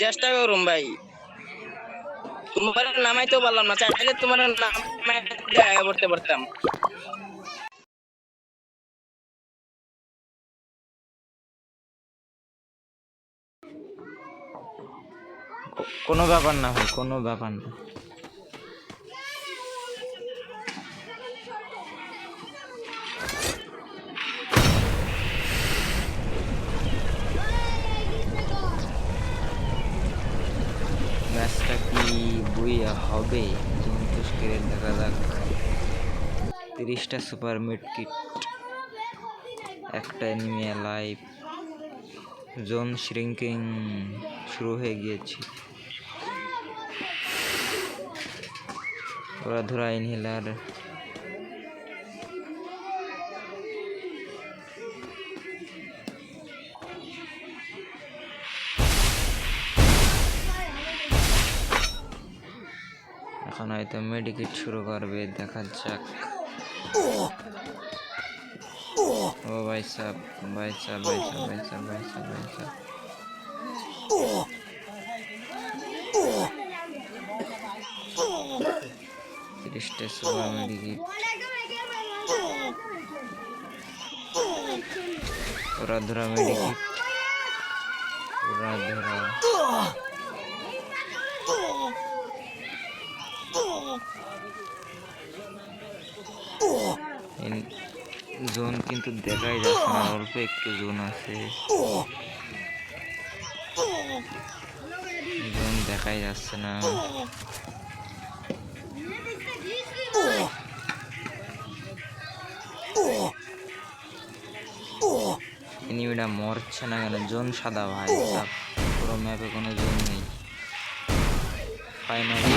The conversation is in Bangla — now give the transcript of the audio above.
চেষ্টা করুন ভাই। তোমার নামাইতেও পারলাম না, চাইলে তোমার নামাই পড়তে পারতাম। কোনো ব্যাপার না ভাই, কোনো ব্যাপার না। কি হবে। জন্তুস করে দেখা যাক। তিরিশটা সুপার মিড কিট একটা এনিমি লাইফ জোন শ্রিঙ্কিং শুরু হয়ে গিয়েছে। ওরা ধরা ইনহেলার এখন হয়তো মেডিকেট শুরু করবে, দেখা যাক। ও ভাই সাহ ভাই সাহ ভাই সাহ ভাই সাহ ভাই সাহ ভাই সাহ তিরিশটা মেডিকেট ওরা ধরা মেডিকেট ওরা ধরা। জোন কিন্তু দেখাই যাচ্ছে না, অল্প একটু জোন আছে। জোন দেখাই যাচ্ছে না। এনিমিটা মরছে না কেন? জোন সাদা ভাই, পুরো ম্যাপে কোনো জোন নেই। ফাইনালি